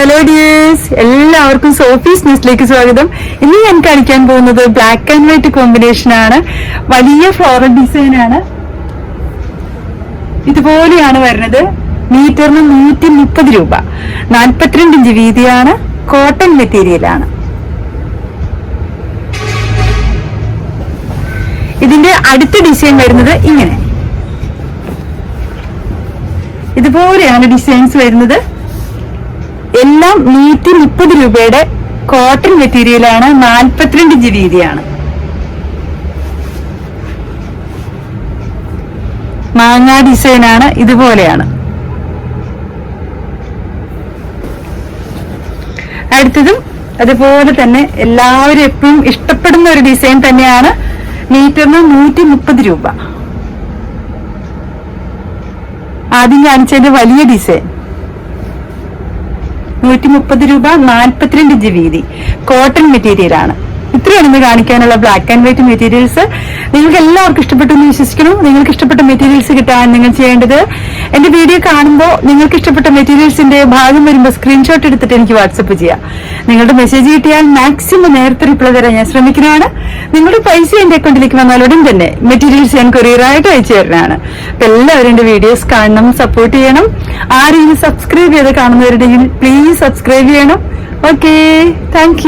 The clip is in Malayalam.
ഹലോ ഡിയേഴ്സ് എല്ലാവർക്കും സോഫീസ് ന്യൂസിലേക്ക് സ്വാഗതം. ഇന്ന് ഞാൻ കാണിക്കാൻ പോകുന്നത് ബ്ലാക്ക് ആൻഡ് വൈറ്റ് കോമ്പിനേഷൻ ആണ്. വലിയ ഫ്ലോറൽ ഡിസൈൻ ആണ്. ഇതുപോലെയാണ് വരുന്നത്. മീറ്ററിന് നൂറ്റി മുപ്പത് രൂപ. നാൽപ്പത്തിരണ്ട് ഇഞ്ച് വീതിയാണ്. കോട്ടൺ മെറ്റീരിയലാണ് ഇതിന്റെ അടുത്ത ഡിസൈൻ വരുന്നത് ഇങ്ങനെ. ഇതുപോലെയാണ് ഡിസൈൻസ് വരുന്നത്. എല്ലാം നൂറ്റി മുപ്പത് രൂപയുടെ കോട്ടൺ മെറ്റീരിയലാണ് നാൽപ്പത്തിരണ്ട് ഇഞ്ച് വീതിയാണ് മാങ്ങാ ഡിസൈൻ ആണ് ഇതുപോലെയാണ്. അടുത്തതും അതുപോലെ തന്നെ എല്ലാവരും എപ്പോഴും ഇഷ്ടപ്പെടുന്ന ഒരു ഡിസൈൻ തന്നെയാണ് മീറ്ററിന് നൂറ്റി മുപ്പത് രൂപ. ആദ്യം കാണിച്ചതിന്റെ വലിയ ഡിസൈൻ നൂറ്റി മുപ്പത് രൂപ നാൽപ്പത്തിരണ്ട് ഇഞ്ച് വീതി കോട്ടൺ മെറ്റീരിയൽ ആണ്. ഇത്രയാണ് ഇന്ന് കാണിക്കാനുള്ള ബ്ലാക്ക് ആൻഡ് വൈറ്റ് മെറ്റീരിയൽസ് നിങ്ങൾക്ക് എല്ലാവർക്കും ഇഷ്ടപ്പെട്ടു എന്ന് വിശ്വസിക്കണം നിങ്ങൾക്ക് ഇഷ്ടപ്പെട്ട മെറ്റീരിയൽസ് കിട്ടാൻ നിങ്ങൾ ചെയ്യേണ്ടത് എന്റെ വീഡിയോ കാണുമ്പോൾ നിങ്ങൾക്ക് ഇഷ്ടപ്പെട്ട മെറ്റീരിയൽസിന്റെ ഭാഗം വരുമ്പോൾ സ്ക്രീൻഷോട്ട് എടുത്തിട്ട് എനിക്ക് വാട്സപ്പ് ചെയ്യാം. നിങ്ങളുടെ മെസ്സേജ് കിട്ടിയാൽ മാക്സിമം നേരത്തെ റിപ്ലൈ തരാൻ ഞാൻ ശ്രമിക്കുന്നതാണ്. നിങ്ങളുടെ പൈസ എന്റെ അക്കൗണ്ടിലേക്ക് വന്നാൽ ഉടൻ തന്നെ മെറ്റീരിയൽസ് ഞാൻ കൊറിയറായിട്ട് അയച്ചു തരുന്നതാണ്. അപ്പൊ എല്ലാവരും എന്റെ വീഡിയോസ് കാണണം സപ്പോർട്ട് ചെയ്യണം. ആരെങ്കിലും സബ്സ്ക്രൈബ് ചെയ്ത് കാണുന്നവരുണ്ടെങ്കിൽ പ്ലീസ് സബ്സ്ക്രൈബ് ചെയ്യണം. Okay thank